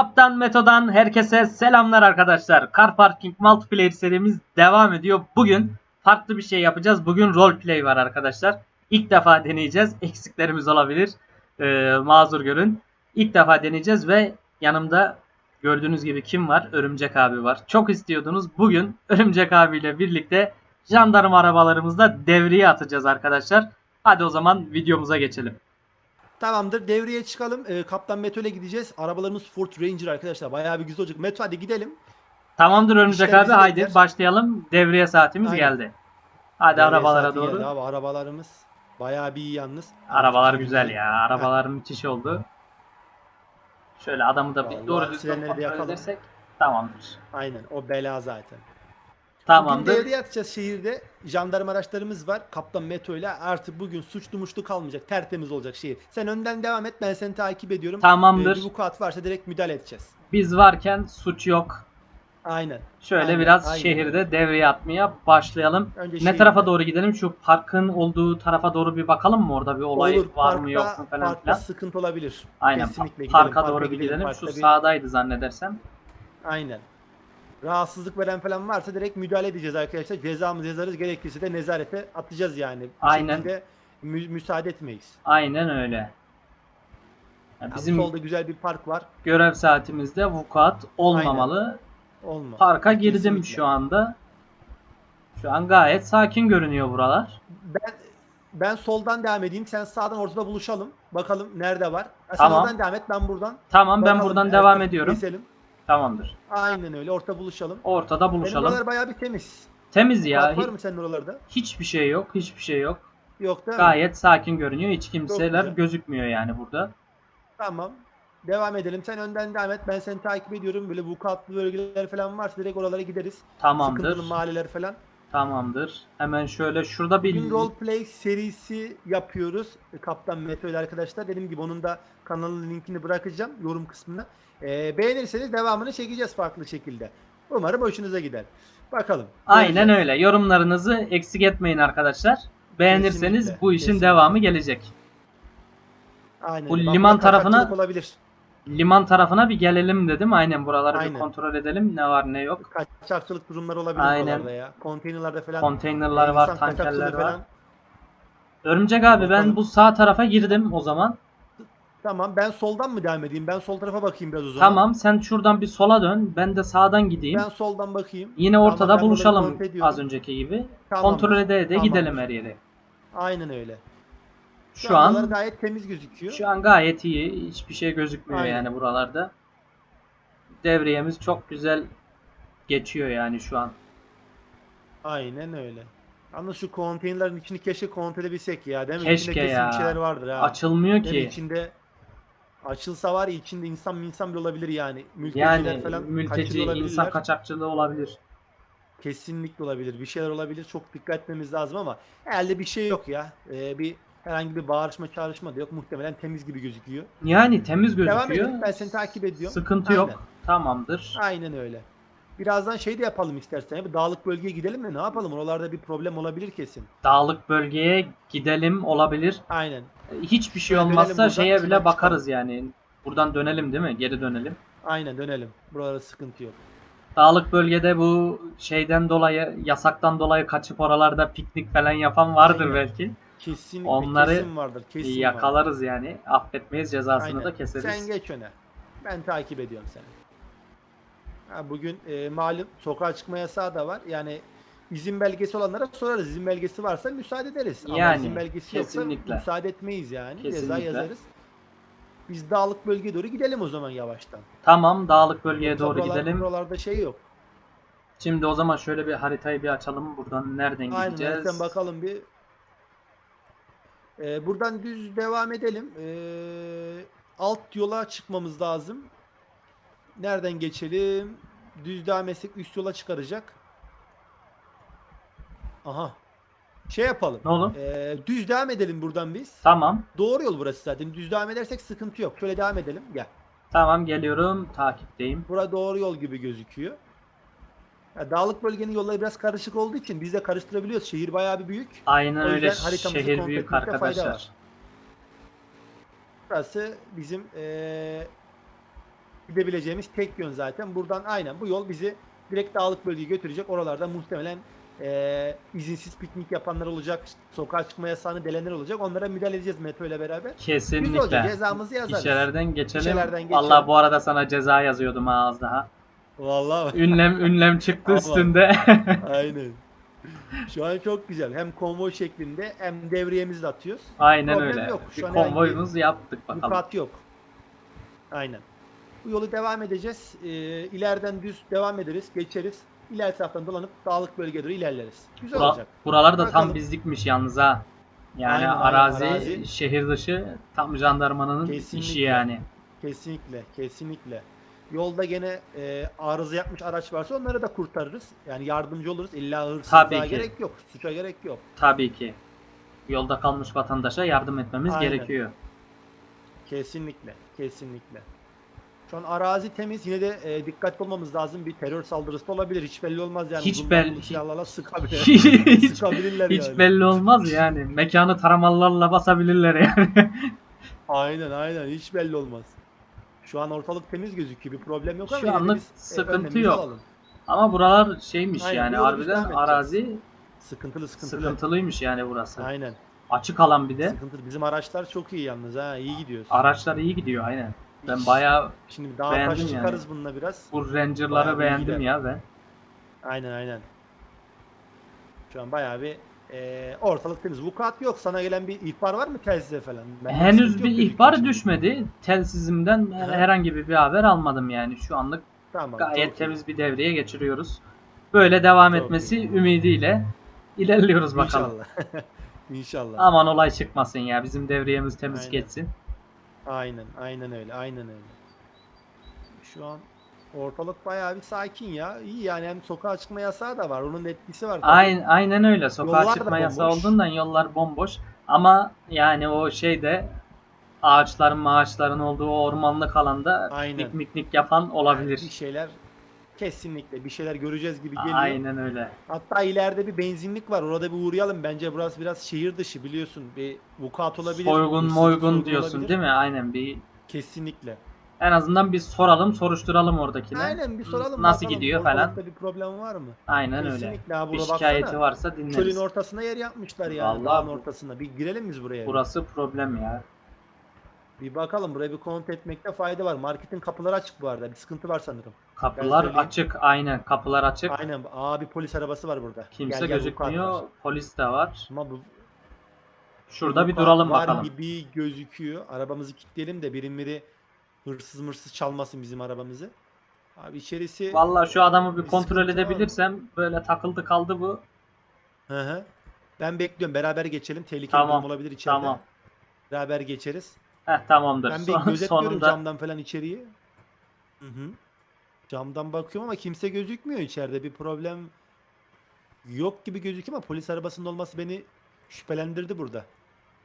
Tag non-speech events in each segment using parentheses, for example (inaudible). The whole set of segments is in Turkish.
Kaptan Meto'dan herkese selamlar arkadaşlar. Car Parking Multiplayer serimiz devam ediyor. Bugün farklı bir şey yapacağız. Bugün roleplay var arkadaşlar. İlk defa deneyeceğiz. (laughs) Eksiklerimiz olabilir. Ee, mazur görün. İlk defa deneyeceğiz ve yanımda gördüğünüz gibi kim var? Örümcek abi var. Çok istiyordunuz. Bugün (laughs) Örümcek abiyle birlikte jandarma arabalarımızda devreye atacağız arkadaşlar. Hadi o zaman videomuza geçelim. Tamamdır. Devreye çıkalım. Ee, Kaptan Meto ile gideceğiz. Arabalarımız Ford Ranger arkadaşlar. Bayağı bir güzel olacak. Meto hadi gidelim. Tamamdır Örümcek İşler abi bizi haydi bekler. başlayalım. Devriye saatimiz Aynen. geldi. Hadi Devreye arabalara saati doğru. geldi Abi arabalarımız bayağı bir iyi yalnız. Arabalar güzel ya. Arabalar müthiş oldu. Şöyle adamı da bir Vallahi doğru düzgün sirenleri de kontrol yakalım. edersek tamamdır. Aynen. O bela zaten. Bugün Tamamdır. devreye atacağız şehirde. Jandarma araçlarımız var. Kaptan Meto ile artık bugün suçlu muşlu kalmayacak. Tertemiz olacak şehir. Sen önden devam et. Ben seni takip ediyorum. Tamamdır. Ee, bir vukuat varsa direkt müdahale edeceğiz. Biz varken suç yok. Aynen. Şöyle Aynen, biraz aynen. şehirde devreye atmaya başlayalım. Önce Ne şehirde. tarafa doğru gidelim? Şu parkın olduğu tarafa doğru bir bakalım mı? Orada bir olay Olur, var parkta, mı yok mu falan filan. sıkıntı olabilir. Aynen. Kesinlikle gidelim, Parka parka doğru bir gidelim. Parkta Şu bir- sağdaydı zannedersem. Aynen. Rahatsızlık veren falan varsa direkt müdahale edeceğiz arkadaşlar. Cezamızı yazarız. Gerekirse de nezarete atacağız yani. Bu Aynen. şekilde mü- müsaade etmeyiz. Aynen öyle. Ya Ya bizim Solda güzel bir park var. görev saatimizde vukuat olmamalı. Olma. Parka girdim Kesinlikle. şu anda. Şu an gayet sakin görünüyor buralar. Ben ben soldan devam edeyim. Sen sağdan ortada buluşalım. Bakalım nerede var. Ha, Sen Tamam. oradan devam et. Ben buradan. Tamam ben Bakalım, buradan evet, devam ediyorum. Keselim. Tamamdır. Aynen öyle. Orta buluşalım. Ortada Benim buluşalım. oralar bayağı bir temiz. Temiz ya. Park var hi- mı senin oralarda? hiçbir şey yok. Hiçbir şey yok. Yok değil mi? Gayet sakin görünüyor. Hiç kimseler güzel. gözükmüyor yani burada. Tamam. Devam edelim. Sen önden devam et. Ben seni takip ediyorum. Böyle vukuatlı bölgeler falan varsa direkt oralara gideriz. Tamamdır. Sıkıntılı mahalleler falan. Tamamdır. Hemen şöyle şurada bir Bugün roleplay serisi yapıyoruz. Kaptan Meto ile arkadaşlar. Dediğim gibi onun da kanalın linkini bırakacağım yorum kısmına. Ee, beğenirseniz devamını çekeceğiz farklı şekilde. Umarım hoşunuza gider. Bakalım. Aynen Göreceğiz. öyle. Yorumlarınızı eksik etmeyin arkadaşlar. Beğenirseniz Kesinlikle, bu işin kesinlikle. devamı gelecek. Aynen. Bu Bak, liman tarafına- olabilir. Liman tarafına bir gelelim dedim. Aynen buraları bir Aynen. kontrol edelim. Ne var ne yok. Kaçakçılık durumları olabilir Aynen. buralarda ya. Konteynerlarda falan. Konteynerlar var, insan tankerler var. falan. Örümcek abi ben bu sağ tarafa girdim o zaman. Tamam ben soldan mı devam edeyim? Ben sol tarafa bakayım biraz o zaman. Tamam sen şuradan bir sola dön. Ben de sağdan gideyim. Ben soldan bakayım. Yine Tamam, ortada buraları buluşalım az önceki gibi. Tamamdır. Kontrol ede ede gidelim Tamamdır. her yere. Aynen öyle. Şu an buralar gayet temiz gözüküyor. şu an gayet iyi. Hiçbir şey gözükmüyor Aynen. yani buralarda. Devriyemiz çok güzel geçiyor yani şu an. Aynen öyle. Yalnız şu konteynerlerin içini keşke kontrol edebilsek ya. Değil mi? Keşke içinde kesin ya. şeyler vardır ha. Açılmıyor Değil mi? ki. içinde açılsa var ya içinde insan insan bile olabilir yani. Mülteciler Yani falan mülteci, insan kaçakçılığı olabilir. Kesinlikle olabilir. Bir şeyler olabilir. Çok dikkat etmemiz lazım ama herhalde bir şey yok ya. Ee, bir herhangi bir bağırışma çağrışma da yok. Muhtemelen temiz gibi gözüküyor. Yani temiz Devam gözüküyor. edelim. Ben seni takip ediyorum. Sıkıntı Aynen. yok. Tamamdır. Aynen öyle. Birazdan şey de yapalım istersen. ya, Bir dağlık bölgeye gidelim mi? Ne yapalım? Oralarda bir problem olabilir kesin. Dağlık bölgeye gidelim olabilir. Aynen. Hiçbir şey Şöyle dönelim olmazsa buradan, şeye bile bakarız yani. Buradan dönelim değil mi? Geri dönelim. Aynen dönelim. Buralarda sıkıntı yok. Dağlık bölgede bu şeyden dolayı, yasaktan dolayı kaçıp oralarda piknik falan yapan vardır Aynen. belki. Kesinlikle Onları kesin vardır. Kesin vardır. Yakalarız yani. Affetmeyiz cezasını Aynen. da keseriz. Sen geç öne. Ben takip ediyorum seni. Ha, bugün e, malum sokağa çıkma yasağı da var. Yani izin belgesi olanlara sorarız. İzin belgesi varsa müsaade ederiz. Ama Yani, izin belgesi kesinlikle. yoksa müsaade etmeyiz yani. Ceza yazarız. Biz dağlık bölgeye doğru gidelim o zaman yavaştan. Tamam dağlık bölgeye Yoksa doğru buralar- gidelim. Buralarda şey yok. Şimdi o zaman şöyle bir haritayı bir açalım. Buradan nereden Aynen gideceğiz? haritadan bakalım bir. Ee, buradan düz devam edelim. Ee, alt yola çıkmamız lazım. Nereden geçelim? Düz devam etsek üst yola çıkaracak. Aha. Şey yapalım. Ne oğlum? Ee, düz devam edelim buradan biz. Tamam. Doğru yol burası zaten. Düz devam edersek sıkıntı yok. Şöyle devam edelim. Gel. Tamam geliyorum. Takipteyim. Bura doğru yol gibi gözüküyor. Ya dağlık bölgenin yolları biraz karışık olduğu için biz de karıştırabiliyoruz. Şehir bayağı bir büyük. Aynen O yüzden öyle. haritamızı Şehir kontrol büyük etmekte fayda arkadaşlar. var. Burası bizim eee, gidebileceğimiz tek yön zaten. Buradan aynen bu yol bizi direkt dağlık bölgeye götürecek. Oralarda muhtemelen eee, izinsiz piknik yapanlar olacak. Sokağa çıkma yasağını delenler olacak. Onlara müdahale edeceğiz Metro ile beraber. Güzel olacak. Kesinlikle. Cezamızı yazarız. İşelerden geçelim. Geçelim. Vallahi bu arada sana ceza yazıyordum ha az daha. Vallahi. Ünlem ünlem çıktı üstünde. (laughs) Aynen. Şu an çok güzel. Hem konvoy şeklinde hem devriyemizi de atıyoruz. Aynen Problem öyle. yok. Şu an konvoyumuzu yaptık bakalım. kat yok. Aynen. Bu yolu devam edeceğiz. Ee, ileriden düz devam ederiz. Geçeriz. İlerisi taraftan dolanıp dağlık bölgeye doğru ilerleriz. Güzel Bura- olacak. buralar da Bakalım. tam bizlikmiş yalnız ha. Yani Aynen, aynen, arazi, arazi. şehir dışı tam jandarmanın işi Kesinlikle. yani. Kesinlikle. Kesinlikle. Yolda gene e, arıza yapmış araç varsa onları da kurtarırız. Yani yardımcı oluruz. İlla hırsızlığa Tabii ki. gerek yok. Suça gerek yok. Tabii ki. Yolda kalmış vatandaşa yardım etmemiz Aynen. gerekiyor. Kesinlikle. Kesinlikle. Şu an arazi temiz. Yine de e, dikkatli olmamız lazım. Bir terör saldırısı da olabilir. Hiç belli olmaz yani. Hiç belli- namlulu silahlarla sıkabilir. (laughs) hiç, (laughs) Sıkabilirler hiç yani. belli olmaz yani. Mekanı taramalarla basabilirler yani. Aynen aynen hiç belli olmaz. Şu an ortalık temiz gözüküyor. Bir problem yok ama Şu yine de anlık biz, e, sıkıntı önlemimizi yok. alalım. Ama buralar şeymiş Aynen, yani bu yolu biz harbiden arazi Sıkıntılı sıkıntılı. sıkıntılıymış yani burası. Aynen. Açık alan bir de. Sıkıntılı. Bizim araçlar çok iyi yalnız ha. iyi gidiyoruz. Araçlar iyi gidiyor aynen. Ben bayağı Şimdi daha beğendim taş yani. çıkarız bununla biraz. bu Ranger'ları Bayağı beğendim ya ben. Aynen aynen. Şu an bayağı bir e, ortalık temiz. Vukuat yok. Sana gelen bir ihbar var mı telsize falan? Sıkıntı Henüz bir ihbar düşmedi. Telsizimden Aha. herhangi bir haber almadım yani. Şu anlık Tamam. gayet çok iyi. temiz bir devreye geçiriyoruz. Böyle devam Çok etmesi ümidiyle ilerliyoruz bakalım. İnşallah. (laughs) İnşallah. Aman olay çıkmasın ya. Bizim devriyemiz temiz Aynen. geçsin. Aynen, aynen öyle, aynen öyle. Şu an ortalık bayağı bir sakin ya. İyi yani hem sokağa çıkma yasağı da var. Onun etkisi var. tabii. Aynen, aynen öyle. Sokağa Yollar da çıkma yasağı bomboş. olduğundan yollar bomboş. Ama yani o şeyde ağaçların maaçların olduğu o ormanlık alanda Aynen. piknik miknik yapan olabilir. Bir şeyler kesinlikle bir şeyler göreceğiz gibi geliyor. Aynen öyle. Hatta ileride bir benzinlik var. Orada bir uğrayalım. Bence burası biraz şehir dışı biliyorsun. Bir vukuat olabilir. Soygun hırsızlık, moygun soygun diyorsun olabilir. değil mi? Aynen bir Kesinlikle. En azından bir soralım, soruşturalım oradakine. Aynen bir soralım. Nasıl bakalım. gidiyor falan. Ortalıkta bir problem var mı? Aynen öyle. Kesinlikle abi. Bir şikayeti baksana. varsa Çölün dinleriz. ortasına yer yapmışlar yani. Vallahi bu- ortasına. Bir girelim biz buraya. Burası problem ya. Bir bakalım buraya bir kontrol etmekte fayda var. Marketin kapıları açık bu arada. Bir sıkıntı var sanırım. Kapılar açık, aynen. Kapılar açık. Aynen. Aa bir polis arabası var burada. Kimse Gel, gel, gözükmüyor. var. Polis de var. Ama bu Şurada bir bu duralım var bakalım. gibi gözüküyor. Arabamızı kilitleyelim de birimleri hırsız mırsız çalmasın bizim arabamızı. Abi içerisi Vallahi şu adamı bir Bir kontrol sıkıntı edebilirsem böyle takıldı kaldı bu. Hı hı. Ben bekliyorum. Beraber geçelim. Tehlikeli Tamam, durum olabilir içeride. tamam. Beraber geçeriz. Heh tamamdır. Ben bir Son- gözetliyorum sonunda camdan falan içeriği. Hı hı. Camdan bakıyorum ama kimse gözükmüyor içeride. Bir problem yok gibi gözüküyor ama polis arabasının olması beni şüphelendirdi burada.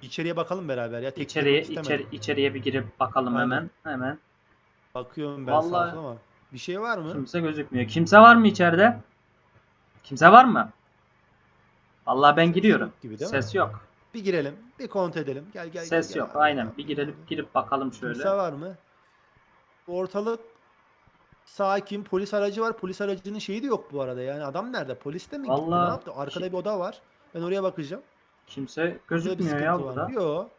İçeriye bakalım beraber ya. Tek içeriye istemedim. içeri, içeriye bir girip bakalım Aynen. hemen. Hemen. Bakıyorum ben sağa Vallahi- sola ama. Bir şey var mı? Kimse gözükmüyor. Kimse var mı içeride? Kimse var mı? Vallahi ben Ses giriyorum. yok gibi değil mi? Ses yok. Bir girelim. Bir kontrol edelim. Gel gel. Ses gel, gel yok. abi, Aynen. Bir girelim girip bakalım şöyle. Kimse var mı? Ortalık sakin. Polis aracı var. Polis aracının şeyi de yok bu arada. Yani adam nerede? Polis de mi gitti? Vallahi- Ne yaptı? Arkada bir oda var. Ben oraya bakacağım. Kimse gözükmüyor ya burada. Yok.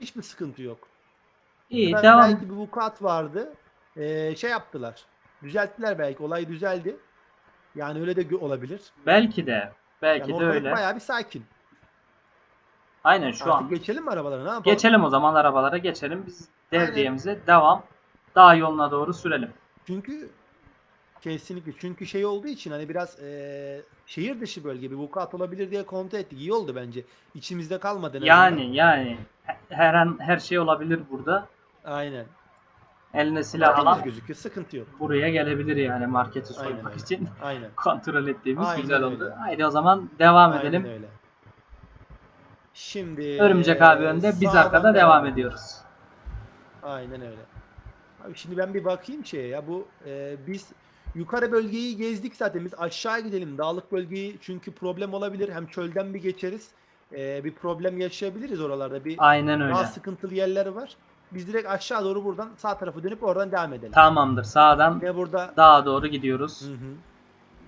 Hiçbir sıkıntı yok. İyi Ben devam. Belki bir vukuat vardı. Ee, şey yaptılar. Düzelttiler belki. Olay düzeldi. Yani öyle de olabilir. Belki de. Belki Yani de öyle. bayağı bir sakin. Aynen şu Artık an. geçelim mi arabalara? Ne yapalım? Geçelim o zaman arabalara geçelim. Biz devriyemize devam. Dağ yoluna doğru sürelim. Çünkü kesinlikle çünkü şey olduğu için hani biraz eee, şehir dışı bölge bir vukuat olabilir diye kontrol ettik. İyi oldu bence. İçimizde kalmadı en azından. Yani yani her an her şey olabilir burada. Aynen. Eline silah Temiz alan gözüküyor. Sıkıntı yok. buraya gelebilir yani marketi Aynen soymak öyle. için. (laughs) Aynen. Kontrol ettiğimiz Aynen güzel öyle. oldu. Haydi o zaman devam Aynen edelim. öyle. Şimdi Örümcek abi önde, biz sağdan arkada devam ediyoruz. Aynen öyle. Abi şimdi ben bir bakayım şeye ya bu e, biz yukarı bölgeyi gezdik zaten biz aşağı gidelim dağlık bölgeyi çünkü problem olabilir hem çölden bir geçeriz E, bir problem yaşayabiliriz oralarda bir Aynen öyle. daha sıkıntılı yerler var. Biz direkt aşağı doğru buradan sağ tarafa dönüp oradan devam edelim. Tamamdır. Sağdan Ve burada dağa doğru gidiyoruz. Hı hı.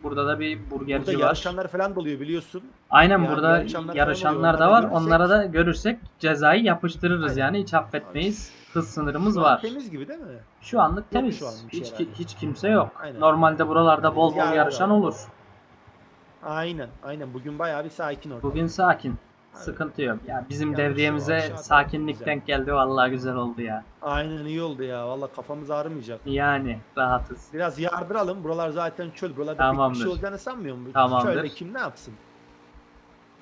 Burada da bir Burada burgerci var. yarışanlar falan doluyor biliyorsun. Aynen Yani burada yarışanlar yarışanlar, falan oluyor. da var. Onlara da görürsek cezayı yapıştırırız Aynen. yani hiç affetmeyiz. Hız sınırımız Şu an var. Temiz gibi değil mi? Şu anlık temiz. şu an bir şey hiç herhalde. hiç kimse yok. Aynen. Normalde buralarda bol bol yarışan olur. Aynen. Aynen. Bugün bayağı bir sakin ortam. Bugün sakin. Aynen. Sıkıntı yok. Ya bizim Yani şu devriyemize aşağı sakinlik güzel. denk geldi. Vallahi güzel oldu ya. Aynen iyi oldu ya. Valla kafamız ağrımayacak. Yani rahatız. Biraz yardıralım. Buralar zaten çöl. Buralarda pek bir Tamamdır. şey olacağını sanmıyorum. Tamamdır. Çölde kim ne yapsın?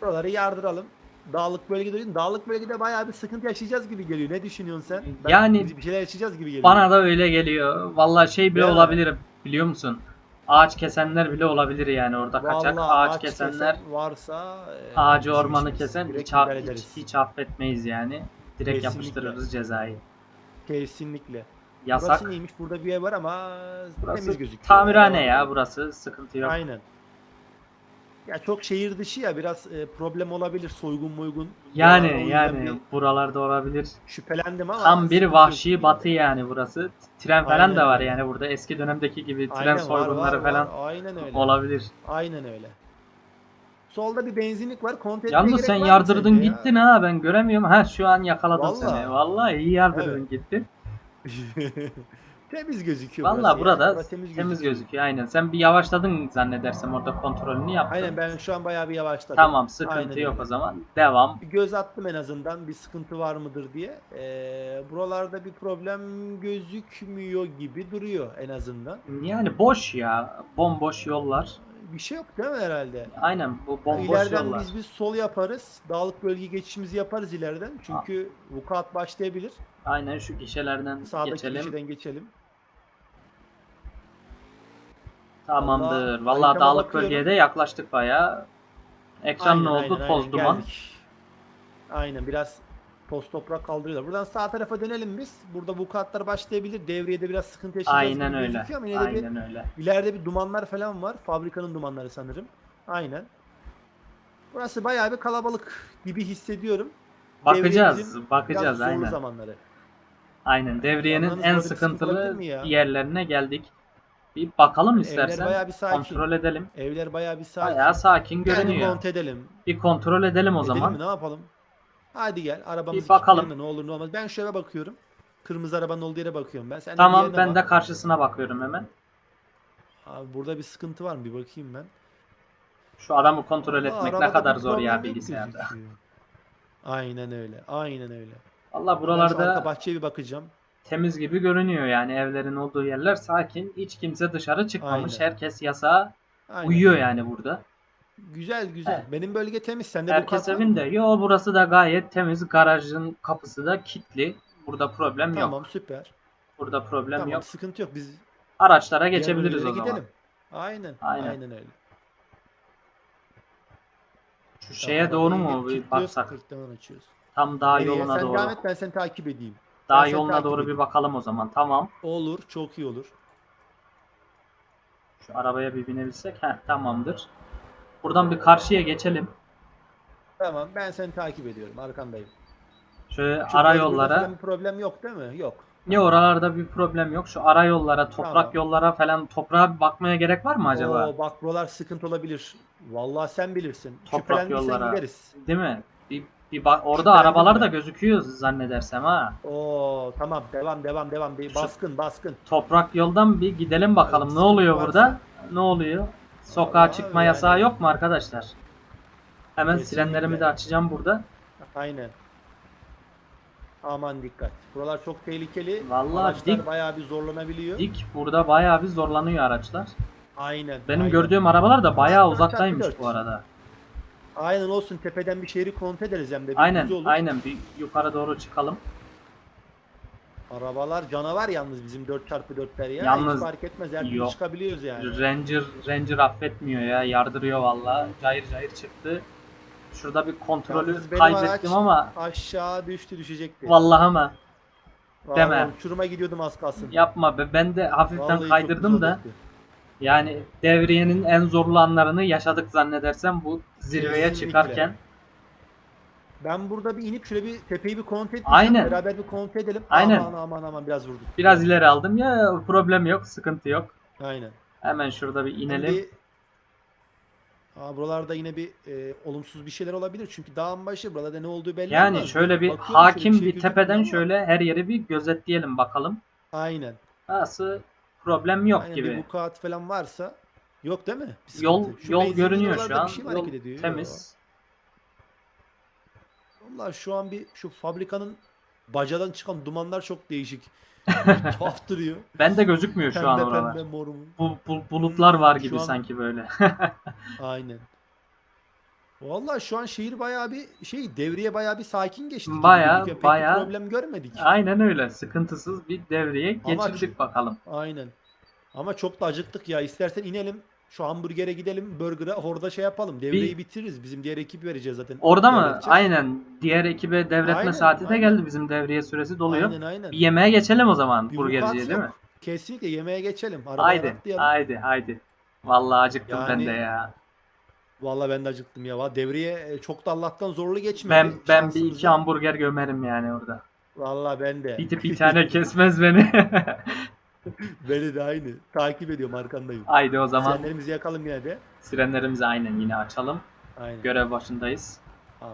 Buraları yardıralım. Dağlık bölgede Dağlık bölgede bayağı bir sıkıntı yaşayacağız gibi geliyor. Ne düşünüyorsun sen? Ben- Yani bir şeyler yaşayacağız gibi geliyor. Bana da öyle geliyor. Vallahi şey bile mi? olabilir biliyor musun? Ağaç kesenler bile olabilir yani orada kaçak Vallahi ağaç, ağaç kesenler, kesen varsa e, ağacı ormanı kesen hiç, hiç, hiç affetmeyiz yani. Direkt Kesinlikle. yapıştırırız cezayı. Kesinlikle. Yasak. Burası neymiş? Burada bir ev var ama Burası temiz gözüküyor. tamirhane ya burası sıkıntı yok. Aynen. Ya çok şehir dışı ya biraz e, problem olabilir soygun muygun. Yani yüzden yani bir buralarda olabilir. şüphelendim ama Tam bir vahşi yok. batı yani burası. Tren falan Aynen da var yani burada eski dönemdeki gibi tren Aynen, var, soygunları var, falan var. Aynen öyle. olabilir. Aynen öyle. Solda bir benzinlik var. Kontrol Yalnız sen var yardırdın sence ya? gittin ha ben göremiyorum. Ha şu an yakaladım Vallahi. seni. Vallahi iyi yardırdın Evet. gittin. (laughs) temiz gözüküyor burası ya. burada Burası temiz, gözüküyor aynen. Sen bir yavaşladın zannedersem orada kontrolünü yaptın. Aynen ben şu an bayağı bir yavaşladım. Tamam sıkıntı Aynen yok öyle. o zaman. Devam. Bir göz attım en azından bir sıkıntı var mıdır diye. Ee, buralarda bir problem gözükmüyor gibi duruyor en azından. Yani boş ya. Bomboş yollar. Bir şey yok değil mi herhalde? Aynen bu bomboş ileriden yollar. biz bir sol yaparız. Dağlık bölge geçişimizi yaparız ileriden. Çünkü vukuat başlayabilir. Aynen şu gişelerden Sağdaki geçelim. kişiden geçelim. Tamamdır. Vallahi Vallahi dağlık bakıyorum. bölgeye de yaklaştık bayağı. Ekran ne Aynen, oldu? aynen, Toz aynen, duman. geldik. Aynen biraz toz toprak kaldırıyorlar. Buradan sağ tarafa dönelim biz. Burada vukuatlar başlayabilir. Devriyede biraz sıkıntı yaşayacağız Aynen öyle. ama yine de bir Aynen öyle. İleride bir dumanlar falan var. Fabrikanın dumanları sanırım. Aynen. Burası bayağı bir kalabalık gibi hissediyorum. Bakacağız. Bakacağız aynen. zamanları. Aynen. Devriyenin en sıkıntılı yerlerine geldik. Bir bakalım Evler istersen. bayağı bir sakin. Kontrol edelim. Evler bayağı bir sakin. Bayağı sakin görünüyor. kontrol edelim. Bir kontrol edelim o Edelim zaman. mi? Ne yapalım? Hadi gel. Arabamızı Bir bakalım. mi? Ne olur ne olmaz. Ben şu eve bakıyorum. Kırmızı arabanın olduğu yere bakıyorum ben. Sen de Tamam ben de bak. karşısına bakıyorum hemen. Abi burada bir sıkıntı var mı? Bir bakayım ben. Şu adamı kontrol Aa, etmek ne kadar zor ya bilgisayarda. Aynen öyle. Aynen öyle. Ben şu arka buralarda bahçeye bir bakacağım. Temiz gibi görünüyor yani evlerin olduğu yerler sakin. Hiç kimse dışarı çıkmamış. Aynen. Herkes yasağa Aynen. uyuyor yani burada. Güzel güzel. He. Benim bölge temiz. Sende bu Herkes mı? evinde. Yo burası da gayet temiz. Garajın kapısı da kilitli. Burada problem yok. Tamam süper. Burada problem tamam yok. sıkıntı yok. Biz Araçlara geçebiliriz o zaman. gidelim. Aynen. Aynen. Aynen, öyle. Şu şeye Tamam, doğru arabayı mu bir baksak? Tam Nereye? yoluna Sen doğru. devam et ben seni takip edeyim. Dağ Ben seni yoluna takip doğru edeyim. bir bakalım o zaman. Tamam. Olur. Çok iyi olur. Şu arabaya bir binebilsek. Heh tamamdır. Buradan bir karşıya geçelim. Tamam ben seni takip ediyorum. Arkandayım. Şöyle Şu ara yollara. falan Bir problem yok değil mi? Yok. Ne oralarda bir problem yok. Şu ara yollara, toprak Tamam. yollara falan toprağa bir bakmaya gerek var mı acaba? Oo, bak buralar sıkıntı olabilir. Vallahi sen bilirsin. Toprak yollara. gideriz. Değil mi? Bir, bir bak orada arabalar da gözüküyor zannedersem ha. Oo tamam devam devam devam. Bir Şu- baskın baskın. Toprak yoldan bir gidelim bakalım ne oluyor varsa- burada? Ne oluyor? Sokağa Vallahi çıkma yani- yasağı yok mu arkadaşlar? Hemen Kesinlikle. sirenlerimi de açacağım burada. Aynen. Aman dikkat. Buralar çok tehlikeli. Vallahi Araçlar dik- bayağı bir zorlanabiliyor. Dik burada bayağı bir zorlanıyor araçlar. Aynen. Benim aynen. gördüğüm arabalar da bayağı uzaktaymış bu arada. Aynen olsun tepeden bir şehri kontrol ederiz hem de. bir Aynen güzel olur. aynen bir yukarı doğru çıkalım. Arabalar canavar yalnız bizim 4x4'ler ya. Yalnız- Hiç fark etmez. Her türlü Yok. çıkabiliyoruz yani. Ranger Ranger affetmiyor ya yardırıyor valla. Cayır cayır çıktı. Şurada bir kontrolü Yalnız benim kaybettim araç- ama Aşağı düştü düşecekti. vallahi ama Vallahi deme. Uçuruma gidiyordum az kalsın. yapma be ben de hafiften Vallahi çok kaydırdım güzel da oldu. Yani devriyenin en zorlu anlarını yaşadık zannedersem bu zirveye Kesinlikle. çıkarken Ben burada bir inip şöyle bir tepeyi bir kontrol edeceğim. Aynen. Beraber bir kontrol edelim. Aynen. Aman aman aman biraz vurduk. Biraz ileri aldım ya problem yok sıkıntı yok. Aynen. Hemen şurada bir inelim. Bir... Aa, buralarda yine bir e, olumsuz bir şeyler olabilir. Çünkü dağın başı buralarda ne olduğu belli Yani olmaz. şöyle bir Bakıyorum, hakim şöyle bir şey tepeden gözükmüyor ama- şöyle her yeri bir gözetleyelim bakalım. Aynen. Nasıl problem yok Aynen, gibi. Bir vukuat falan varsa yok değil mi? Bir. Yol Şu yol görünüyor şu an. şey Yol ediyor? temiz. Valla şu an bir şu fabrikanın bacadan çıkan dumanlar çok değişik. (laughs) Tuhaf duruyor. Bende gözükmüyor şu an Pembe oralar. pembe mor mu? Bu, bu- bulutlar var gibi an- sanki böyle. (laughs) Aynen. Valla şu an şehir bayağı bir şey devriye bayağı bir sakin geçti. gibi Bayağı. Pek bir bayağı. problem görmedik. Aynen öyle. Sıkıntısız bir devreye Ama geçirdik bakalım. Aynen. Ama çok da acıktık ya. İstersen inelim. Şu hamburgere gidelim. Burger'a orada şey yapalım. Devreyi bitiririz. Bizim diğer ekip vereceğiz zaten. Orada mı? Devredeceğiz. Aynen. Diğer ekibe devretme Aynen, saati de aynen. geldi. Bizim devreye süresi doluyor. Aynen aynen. Bir yemeğe geçelim o zaman Bir burgerciye değil mi? yok. Kesinlikle yemeğe geçelim. Arabaya Haydi. atlayalım. Haydi. Haydi. Vallahi acıktım ben Yani- de ya. Vallahi ben de acıktım ya. Valla Devreye e, çok da Allah'tan zorlu geçmedi. Ben ben bir iki şansımıza. hamburger gömerim yani orada. Vallahi ben de. Bir, bir (laughs) tane kesmez beni. (laughs) Beni de aynı. Takip ediyorum arkandayım. Haydi o zaman Senlerimizi yakalım yine de. sirenlerimizi aynen yine açalım. Aynen. Görev başındayız. Ama.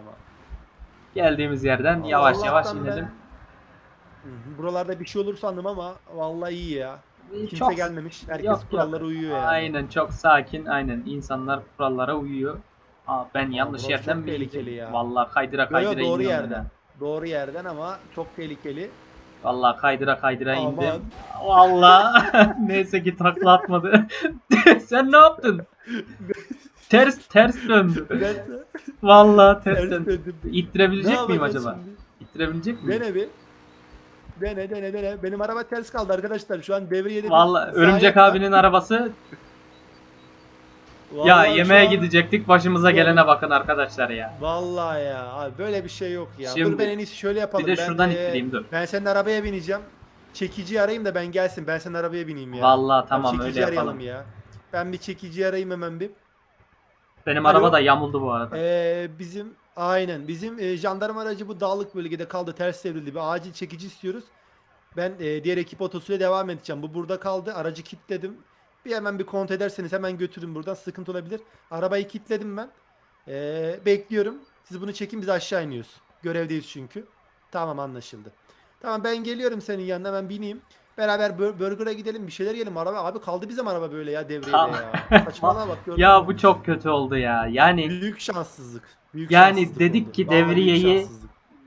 Geldiğimiz yerden Allah yavaş yavaş Allah'tan inelim. ben- Hı hı, Buralarda bir şey olur sandım ama vallahi iyi ya. Kimse Çok gelmemiş. Herkes Yok, yok. kurallara uyuyor yani. Aynen çok sakin aynen insanlar kurallara uyuyor. Aa, ben yanlış burası yerden tehlikeli ya. Vallahi kaydıra kaydıra doğru iniyorum yerden. ben. Doğru yerden ama çok tehlikeli. Vallahi kaydıra kaydıra Aman. indim. Vallahi (laughs) neyse ki takla atmadı. (laughs) Sen ne yaptın? ters ters döndü. (laughs) Vallahi ters ters döndü. İttirebilecek miyim acaba? şimdi? İttirebilecek miyim? Dene bir. Dene dene dene. Benim araba ters kaldı arkadaşlar. Şu an devriyede bir Vallahi örümcek abinin arabası ya Vallahi şu yemeğe an- gidecektik başımıza gelene bakın arkadaşlar ya. Vallahi ya. Abi böyle bir şey yok ya. Şimdi- dur ben en iyisi şöyle yapalım. Bir de ben, şuradan e, ittireyim dur. Ben senin arabaya bineceğim. Çekiciyi arayayım da ben gelsin. Ben senin arabaya bineyim ya. Vallahi Abi tamam öyle çekici yapalım. ya. Ben bir çekici arayayım hemen bir. Benim Alo. araba da yamuldu bu arada. Ee, bizim aynen bizim e, jandarma aracı bu dağlık bölgede kaldı ters devrildi. Bir acil çekici istiyoruz. Ben e, diğer ekip otosuyla devam edeceğim. Bu burada kaldı. Aracı kilitledim. Bir hemen bir kontrol ederseniz hemen götürün buradan. Sıkıntı olabilir. Arabayı kilitledim ben. Ee, bekliyorum. Siz bunu çekin biz aşağı iniyoruz. Görevdeyiz çünkü. Tamam anlaşıldı. Tamam ben geliyorum senin yanına hemen bineyim. Beraber bur- burger'a gidelim bir şeyler yiyelim. Araba abi kaldı bizim araba böyle ya devreyle Tamam. ya. (laughs) Saçmalama bak gördün Ya bu çok kötü oldu ya. Yani Büyük şanssızlık. Büyük Yani şanssızlık dedik ki Vallahi büyük devriyeyi- şanssızlık.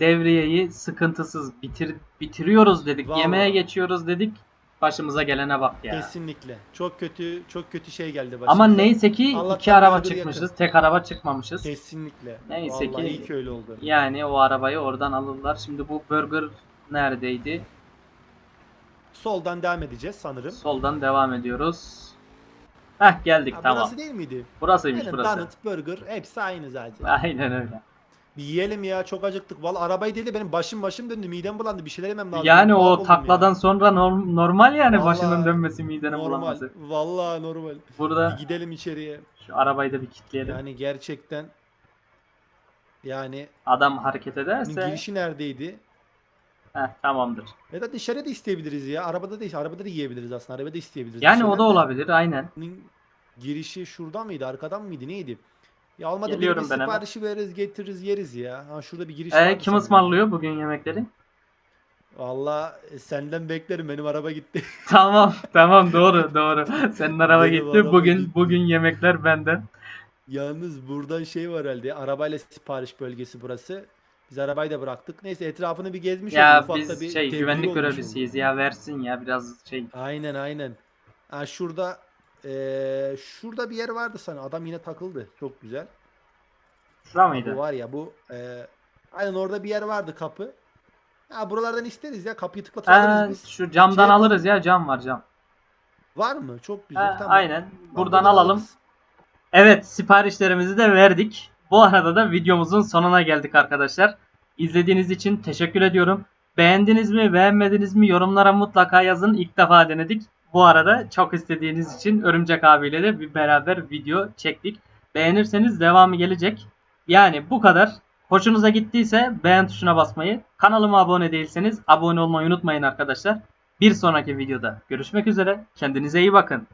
Devriyeyi sıkıntısız bitir bitiriyoruz dedik. Vallahi. Yemeğe geçiyoruz dedik. Başımıza gelene bak ya. Kesinlikle. Çok kötü çok kötü şey geldi başımıza. Ama neyse ki Allah'tan iki araba çıkmışız. yakın. Tek araba çıkmamışız. Kesinlikle. Neyse Vallahi ki- iyi ki öyle oldu. Yani o arabayı oradan alırlar. Şimdi bu burger neredeydi? Soldan devam edeceğiz sanırım. Soldan devam ediyoruz. Heh geldik Ha, tamam. Burası değil miydi? Burasıymış Aynen, burası. Donut, burger hepsi aynı zaten. Aynen öyle. Bir yiyelim ya çok acıktık. Vallahi arabayı değil de benim başım başım döndü. Midem bulandı. Bir şeyler yemem lazım. Yani Tuhaf o oldum takladan ya. sonra norm- normal yani Vallahi başının dönmesi, midenin normal. bulanması. Vallahi normal. Burada Bir gidelim içeriye. şu arabayı da bir kilitleyelim. Yani gerçekten yani Adam hareket ederse girişi neredeydi? heh, tamamdır. Ya da dışarıda da isteyebiliriz ya. Arabada da arabada da yiyebiliriz aslında. Arabada da isteyebiliriz. Yani o da olabilir aynen. Bunun girişi şuradan mıydı? Arkadan mıydı? Neydi? Ya olmadı bir, Geliyorum bir ben hemen. siparişi veririz, getiririz, yeriz ya. Ha şurada bir giriş Ee, vardı kim ısmarlıyor bugün yemekleri? Valla e, senden beklerim. Benim araba gitti. (laughs) tamam tamam doğru doğru. Senin araba Benim gitti. araba Bugün gitti. bugün yemekler benden. Yalnız buradan şey var herhalde. Arabayla sipariş bölgesi burası. Biz arabayı da bıraktık. Neyse etrafını bir gezmiş Ya olduk. Biz bir şey güvenlik olmuş görevlisiyiz oldu. ya versin ya biraz şey. Aynen aynen. Ha şurada eee, şurada bir yer vardı sana. Adam yine takıldı. Çok güzel. Şura Bu mıydı? var ya bu e, aynen orada bir yer vardı kapı. Ha buralardan isteriz ya kapıyı alırız biz. şu camdan Şey alırız ya cam var cam. Var mı? Çok güzel. Ha, tamam. aynen. Tamam, Buradan alalım. alırız. Evet siparişlerimizi de verdik. Bu arada da videomuzun sonuna geldik arkadaşlar. İzlediğiniz için teşekkür ediyorum. Beğendiniz mi beğenmediniz mi yorumlara mutlaka yazın. İlk defa denedik. Bu arada çok istediğiniz için Örümcek abiyle de bir beraber video çektik. Beğenirseniz devamı gelecek. Yani bu kadar. Hoşunuza gittiyse beğen tuşuna basmayı, kanalıma abone değilseniz abone olmayı unutmayın arkadaşlar. Bir sonraki videoda görüşmek üzere. Kendinize iyi bakın.